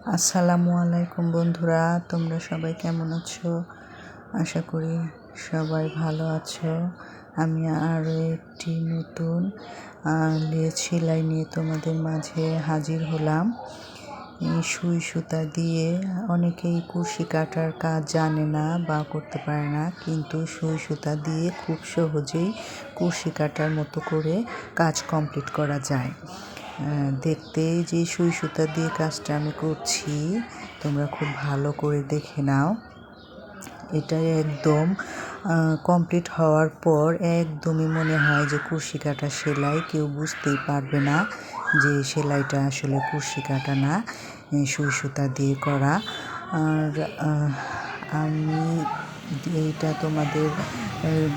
আসসালামু আলাইকুম বন্ধুরা, তোমরা সবাই কেমন আছো? আশা করি সবাই ভালো আছো। আমি আরও একটি নতুন সেলাই নিয়ে তোমাদের মাঝে হাজির হলাম। সুই সুতা দিয়ে অনেকেই কুশি কাটার কাজ জানে না বা করতে পারে না, কিন্তু সুই সুতা দিয়ে খুব সহজেই কুশি কাটার মতো করে কাজ কমপ্লিট করা যায়। দেখতে যে সুই সুতা দিয়ে কাজটা আমি করছি, তোমরা খুব ভালো করে দেখে নাও। এটা একদম কমপ্লিট হওয়ার পর একদমই মনে হয় যে কুর্শি কাটা সেলাই, কেউ বুঝতেই পারবে না যে সেলাইটা আসলে কুর্শি কাটা না সুই সুতা দিয়ে করা। আর আমি এইটা তোমাদের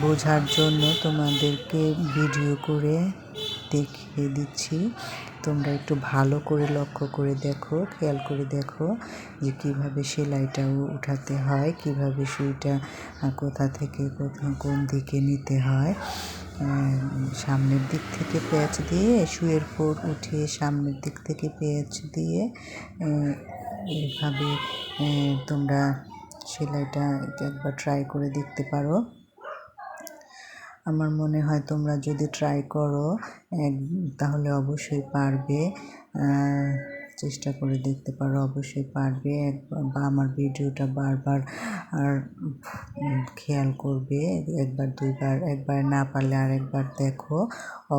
বোঝার জন্য তোমাদেরকে ভিডিও করে দেখিয়ে দিচ্ছি। তোমরা একটু ভালো করে লক্ষ্য করে দেখো, খেয়াল করে দেখো যে কীভাবে সেলাইটা উঠাতে হয়, কীভাবে সুইটা কোথা থেকে কোন দিকে নিতে হয়। সামনের দিক থেকে পেঁয়াজ দিয়ে শুয়ের ফোর উঠিয়ে সামনের দিক থেকে পেঁয়াজ দিয়ে এইভাবে তোমরা সেলাইটা একবার ট্রাই করে দেখতে পারো। আমার মনে হয় তোমরা যদি ট্রাই করো, এক, তাহলে অবশ্যই পারবে। চেষ্টা করে দেখতে পারো, অবশ্যই পারবে। একবার বা আমার ভিডিওটা বারবার আর খেয়াল করবে। একবার, দুইবার, একবার না পারলে আর একবার দেখো,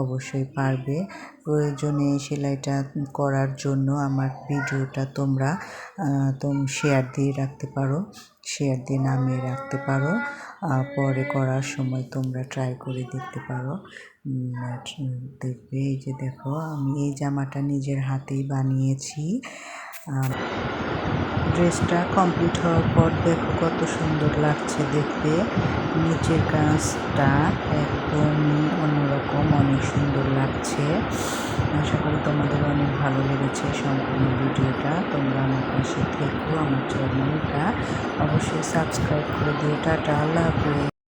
অবশ্যই পারবে। প্রয়োজনে সেলাইটা করার জন্য আমার ভিডিওটা তোমরা তোম শেয়ার দিয়ে রাখতে পারো। শেয়ার দিয়ে নামিয়ে রাখতে পারো। পরে করার সময় তোমরা ট্রাই করে দেখতে পারো। দেখবে এই যে দেখো, আমি এই জামাটা নিজের হাতেই বানিয়েছি। ড্রেসটা কমপ্লিট হওয়ার পর দেখো কত সুন্দর লাগছে দেখতে। নিচের কাজটা একদমই অন্যরকম, অনেক সুন্দর লাগছে। আশা করি তোমাদের অনেক ভালো লেগেছে সম্পূর্ণ ভিডিওটা। তোমরা আমার পাশে থেকো, আমার চ্যানেলটা অবশ্যই সাবস্ক্রাইব করে দিও। টাটা, আল্লাহ হাফেজ।